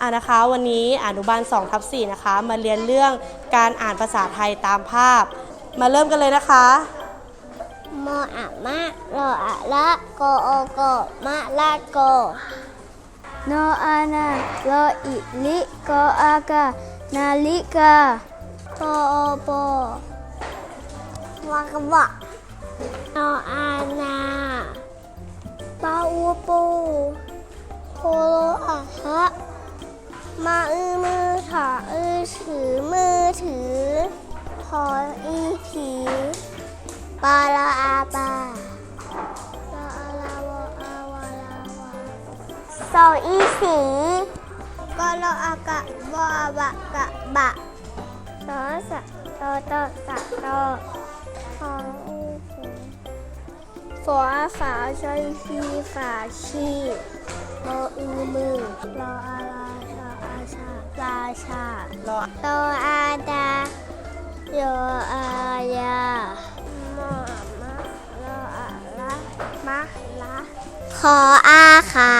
อ่านะคะวันนี้อนุบาล2ทับ4นะคะ มาเรียนเรื่องการอ่านภาษาไทยตามภาพ มาเริ่มกันเลยนะคะมออะมะรออะละโกโอโกมะละโกโนอานาโลอิลิโกอากานาลิกาโปโอโปวากบะนออานาปาอูปูโคโลอะฮะ มาอือมือถออือถือมือถือพออีผีปาลาอาปาลาอาลาวะอาวาลาวาสออีสีกอลออากะบออาบะกะบะสอสะตอตอสะตอทออีสีฝอฝาชอยชีฝาชี ราชารอรออาดาโยอายามอมะรออาละมะละขออาขา